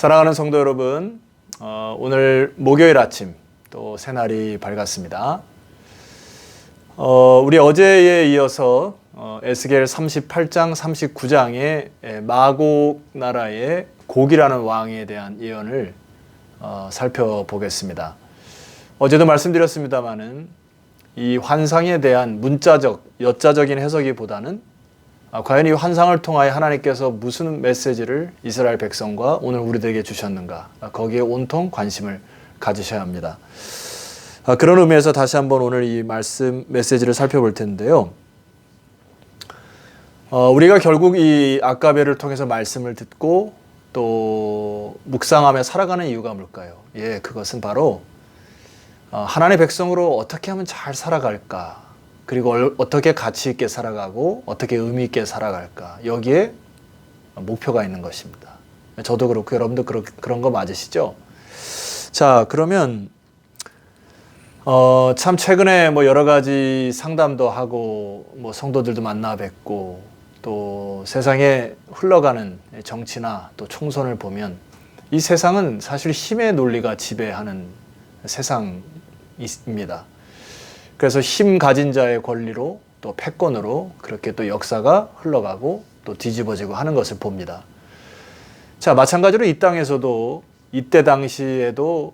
사랑하는 성도 여러분, 어, 오늘 목요일 아침 또 새날이 밝았습니다. 어, 우리 어제에 이어서 어, 에스겔 38장, 39장의 마곡 나라의 고기라는 왕에 대한 예언을 어, 살펴보겠습니다. 어제도 말씀드렸습니다마는 이 환상에 대한 문자적, 여자적인 해석이보다는 아, 과연 이 환상을 통하여 하나님께서 무슨 메시지를 이스라엘 백성과 오늘 우리들에게 주셨는가 아, 거기에 온통 관심을 가지셔야 합니다. 아, 그런 의미에서 다시 한번 오늘 이 말씀 메시지를 살펴볼 텐데요. 어, 우리가 결국 이 아까베를 통해서 말씀을 듣고 또 묵상하며 살아가는 이유가 뭘까요? 예, 그것은 바로 어, 하나님의 백성으로 어떻게 하면 잘 살아갈까? 그리고 어떻게 가치 있게 살아가고 어떻게 의미 있게 살아갈까 여기에 목표가 있는 것입니다. 저도 그렇고 여러분도 그런 그런 거 맞으시죠? 자 그러면 어, 참 최근에 뭐 여러 가지 상담도 하고 뭐 성도들도 만나 뵙고 또 세상에 흘러가는 정치나 또 총선을 보면 이 세상은 사실 힘의 논리가 지배하는 세상입니다. 그래서 힘 가진 자의 권리로 또 패권으로 그렇게 또 역사가 흘러가고 또 뒤집어지고 하는 것을 봅니다. 자, 마찬가지로 이 땅에서도 이때 당시에도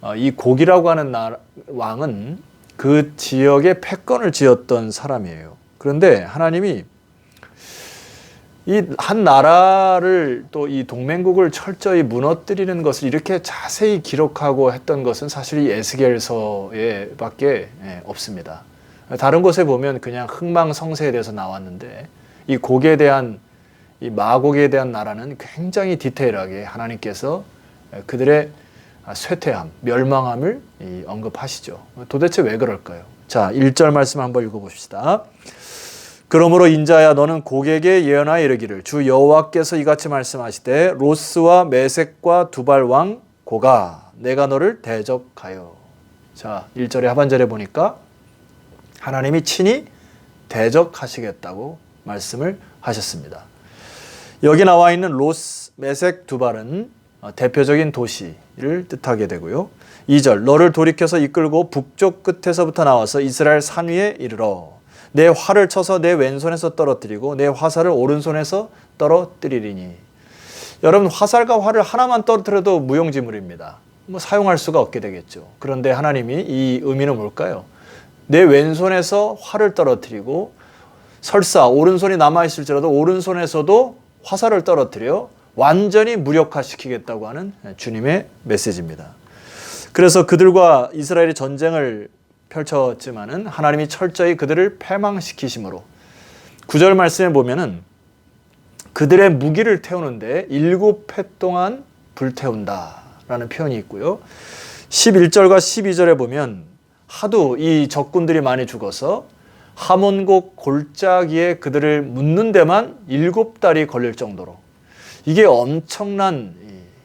어, 이 고기라고 하는 왕은 그 지역에 패권을 지었던 사람이에요. 그런데 하나님이 이 한 나라를 또 이 동맹국을 철저히 무너뜨리는 것을 이렇게 자세히 기록하고 했던 것은 사실 이 에스겔서에 밖에 예, 없습니다. 다른 곳에 보면 그냥 흥망성쇠에 대해서 나왔는데 이 곡에 대한 이 마곡에 대한 나라는 굉장히 디테일하게 하나님께서 그들의 쇠퇴함, 멸망함을 언급하시죠. 도대체 왜 그럴까요? 자, 1절 말씀 한번 읽어봅시다. 그러므로 인자야 너는 고객에 예언하여 이르기를 주 여호와께서 이같이 말씀하시되 로스와 메색과 두발 왕 고가 내가 너를 대적하여 자 1절에 하반절에 보니까 하나님이 친히 대적하시겠다고 말씀을 하셨습니다. 여기 나와 있는 로스, 메색, 두발은 대표적인 도시를 뜻하게 되고요. 2절 너를 돌이켜서 이끌고 북쪽 끝에서부터 나와서 이스라엘 산 위에 이르러 내 활을 쳐서 내 왼손에서 떨어뜨리고 내 화살을 오른손에서 떨어뜨리리니. 여러분 화살과 활을 하나만 떨어뜨려도 무용지물입니다. 뭐 사용할 수가 없게 되겠죠. 그런데 하나님이 이 의미는 뭘까요? 내 왼손에서 활을 떨어뜨리고 설사 오른손이 남아 있을지라도 오른손에서도 화살을 떨어뜨려 완전히 무력화시키겠다고 하는 주님의 메시지입니다. 그래서 그들과 이스라엘이 전쟁을 펼쳤지만은 하나님이 철저히 그들을 패망시키심으로 구절 말씀에 보면은 그들의 무기를 태우는데 일곱 해 동안 불태운다라는 표현이 있고요. 11절과 12절에 보면 하도 이 적군들이 많이 죽어서 하몬곡 골짜기에 그들을 묻는 데만 일곱 달이 걸릴 정도로 이게 엄청난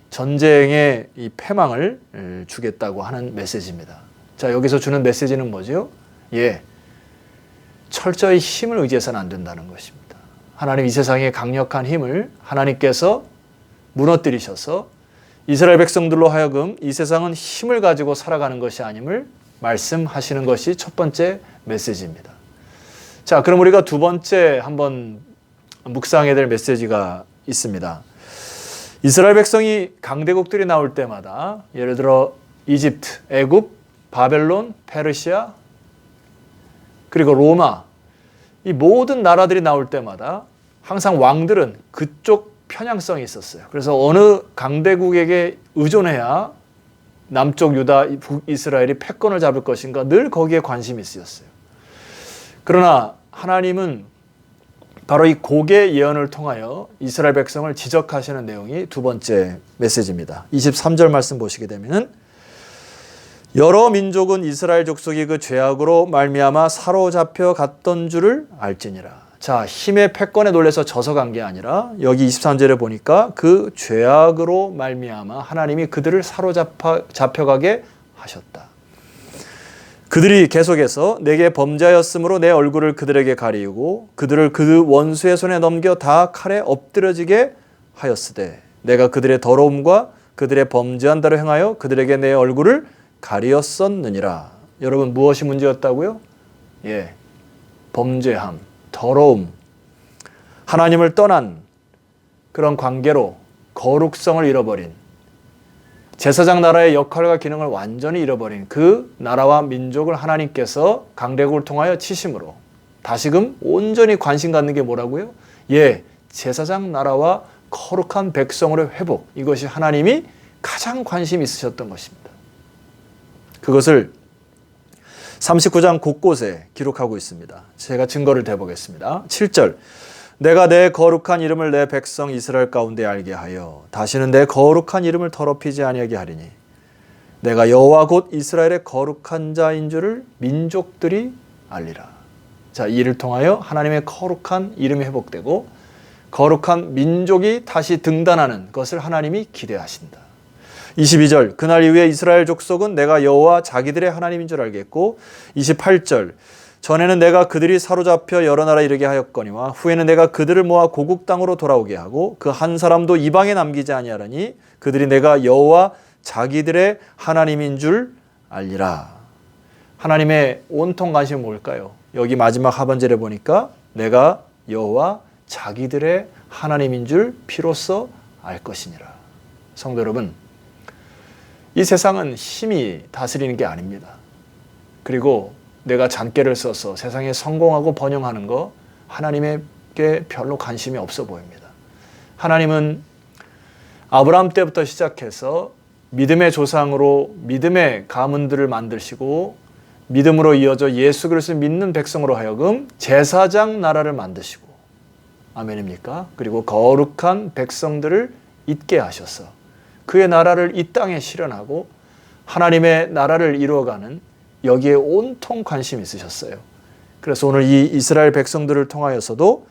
전쟁의 이 패망을 주겠다고 하는 메시지입니다. 자, 여기서 주는 메시지는 뭐죠? 예. 철저히 힘을 의지해서는 안 된다는 것입니다. 하나님 이 세상의 강력한 힘을 하나님께서 무너뜨리셔서 이스라엘 백성들로 하여금 이 세상은 힘을 가지고 살아가는 것이 아님을 말씀하시는 것이 첫 번째 메시지입니다. 자, 그럼 우리가 두 번째 한번 묵상해야 될 메시지가 있습니다. 이스라엘 백성이 강대국들이 나올 때마다 예를 들어 이집트, 애굽, 바벨론, 페르시아, 그리고 로마 이 모든 나라들이 나올 때마다 항상 왕들은 그쪽 편향성이 있었어요. 그래서 어느 강대국에게 의존해야 남쪽 유다, 북이스라엘이 패권을 잡을 것인가 늘 거기에 관심이 있었어요. 그러나 하나님은 바로 이 고개 예언을 통하여 이스라엘 백성을 지적하시는 내용이 두 번째 메시지입니다. 23절 말씀 보시게 되면 여러 민족은 이스라엘 족속이 그 죄악으로 말미암아 사로잡혀 갔던 줄을 알지니라. 자, 힘의 패권에 놀래서 져서 간 게 아니라 여기 23절에 보니까 그 죄악으로 말미암아 하나님이 그들을 사로잡아 잡혀가게 하셨다. 그들이 계속해서 내게 범죄하였으므로 내 얼굴을 그들에게 가리우고 그들을 그 원수의 손에 넘겨 다 칼에 엎드려지게 하였으되 내가 그들의 더러움과 그들의 범죄한 대로 행하여 그들에게 내 얼굴을 가리었었느니라. 여러분 무엇이 문제였다고요? 예. 범죄함, 더러움, 하나님을 떠난 그런 관계로 거룩성을 잃어버린 제사장 나라의 역할과 기능을 완전히 잃어버린 그 나라와 민족을 하나님께서 강대국을 통하여 치심으로 다시금 온전히 관심 갖는 게 뭐라고요? 예, 제사장 나라와 거룩한 백성으로 회복. 이것이 하나님이 가장 관심 있으셨던 것입니다. 그것을 39장 곳곳에 기록하고 있습니다. 제가 증거를 대보겠습니다. 7절. 내가 내 거룩한 이름을 내 백성 이스라엘 가운데 알게 하여 다시는 내 거룩한 이름을 더럽히지 아니하게 하리니 내가 여호와 곧 이스라엘의 거룩한 자인 줄을 민족들이 알리라. 자, 이를 통하여 하나님의 거룩한 이름이 회복되고 거룩한 민족이 다시 등단하는 것을 하나님이 기대하신다. 22절 그날 이후에 이스라엘 족속은 내가 여호와 자기들의 하나님인 줄 알겠고 28절 전에는 내가 그들이 사로잡혀 여러 나라 이르게 하였거니와 후에는 내가 그들을 모아 고국 땅으로 돌아오게 하고 그 한 사람도 이방에 남기지 아니하라니 그들이 내가 여호와 자기들의 하나님인 줄 알리라. 하나님의 온통 관심은 뭘까요? 여기 마지막 하반절에 보니까 내가 여호와 자기들의 하나님인 줄 비로소 알 것이니라. 성도 여러분, 이 세상은 힘이 다스리는 게 아닙니다. 그리고 내가 잔꾀를 써서 세상에 성공하고 번영하는 거 하나님에게 별로 관심이 없어 보입니다. 하나님은 아브라함 때부터 시작해서 믿음의 조상으로 믿음의 가문들을 만드시고 믿음으로 이어져 예수 그리스도를 믿는 백성으로 하여금 제사장 나라를 만드시고 아멘입니까? 그리고 거룩한 백성들을 있게 하셔서 그의 나라를 이 땅에 실현하고 하나님의 나라를 이루어가는 여기에 온통 관심이 있으셨어요. 그래서 오늘 이 이스라엘 백성들을 통하여서도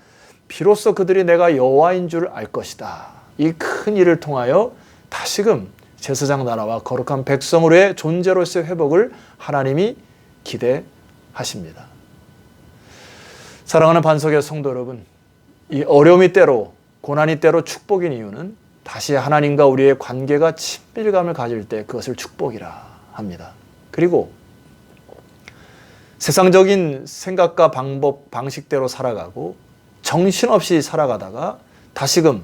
비로소 그들이 내가 여호와인 줄 알 것이다. 이 큰 일을 통하여 다시금 제사장 나라와 거룩한 백성으로의 존재로서의 회복을 하나님이 기대하십니다. 사랑하는 반석의 성도 여러분, 이 어려움이 때로 고난이 때로 축복인 이유는 다시 하나님과 우리의 관계가 친밀감을 가질 때 그것을 축복이라 합니다. 그리고 세상적인 생각과 방법, 방식대로 살아가고 정신없이 살아가다가 다시금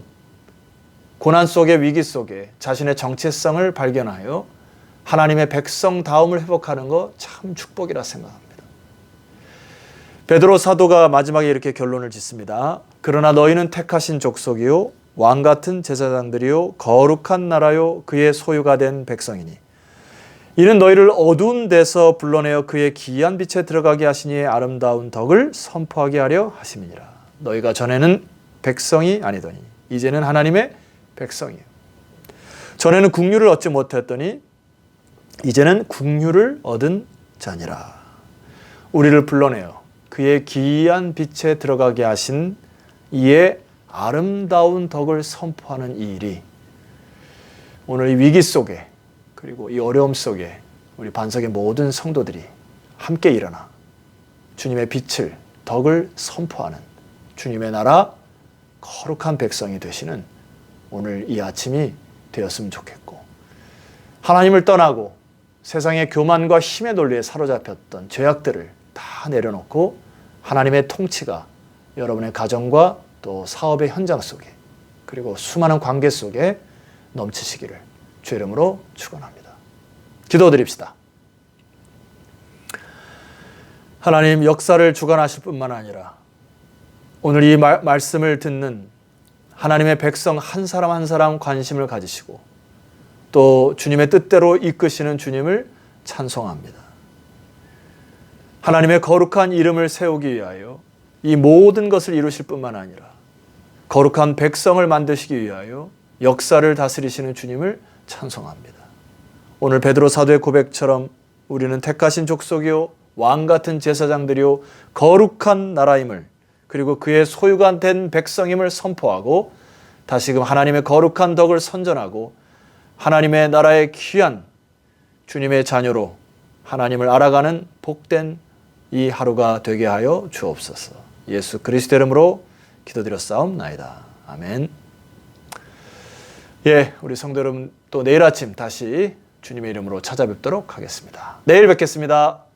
고난 속에 위기 속에 자신의 정체성을 발견하여 하나님의 백성다움을 회복하는 거 참 축복이라 생각합니다. 베드로 사도가 마지막에 이렇게 결론을 짓습니다. 그러나 너희는 택하신 족속이요 왕 같은 제사장들이요 거룩한 나라요 그의 소유가 된 백성이니 이는 너희를 어두운 데서 불러내어 그의 기이한 빛에 들어가게 하시니 아름다운 덕을 선포하게 하려 하심이니라. 너희가 전에는 백성이 아니더니 이제는 하나님의 백성이요. 전에는 국류를 얻지 못했더니 이제는 국류를 얻은 자니라. 우리를 불러내어 그의 기이한 빛에 들어가게 하신 이의 아름다운 덕을 선포하는 이 일이 오늘 이 위기 속에 그리고 이 어려움 속에 우리 반석의 모든 성도들이 함께 일어나 주님의 빛을 덕을 선포하는 주님의 나라 거룩한 백성이 되시는 오늘 이 아침이 되었으면 좋겠고 하나님을 떠나고 세상의 교만과 힘의 논리에 사로잡혔던 죄악들을 다 내려놓고 하나님의 통치가 여러분의 가정과 또 사업의 현장 속에 그리고 수많은 관계 속에 넘치시기를 주 이름으로 축원합니다. 기도드립시다. 하나님 역사를 주관하실 뿐만 아니라 오늘 이 말, 말씀을 듣는 하나님의 백성 한 사람 한 사람 관심을 가지시고 또 주님의 뜻대로 이끄시는 주님을 찬송합니다. 하나님의 거룩한 이름을 세우기 위하여 이 모든 것을 이루실 뿐만 아니라 거룩한 백성을 만드시기 위하여 역사를 다스리시는 주님을 찬송합니다. 오늘 베드로 사도의 고백처럼 우리는 택하신 족속이요 왕 같은 제사장들이요 거룩한 나라임을 그리고 그의 소유가 된 백성임을 선포하고 다시금 하나님의 거룩한 덕을 선전하고 하나님의 나라의 귀한 주님의 자녀로 하나님을 알아가는 복된 이 하루가 되게 하여 주옵소서. 예수 그리스도 이름으로 기도드렸사옵나이다. 아멘. 예, 우리 성도 여러분 또 내일 아침 다시 주님의 이름으로 찾아뵙도록 하겠습니다. 내일 뵙겠습니다.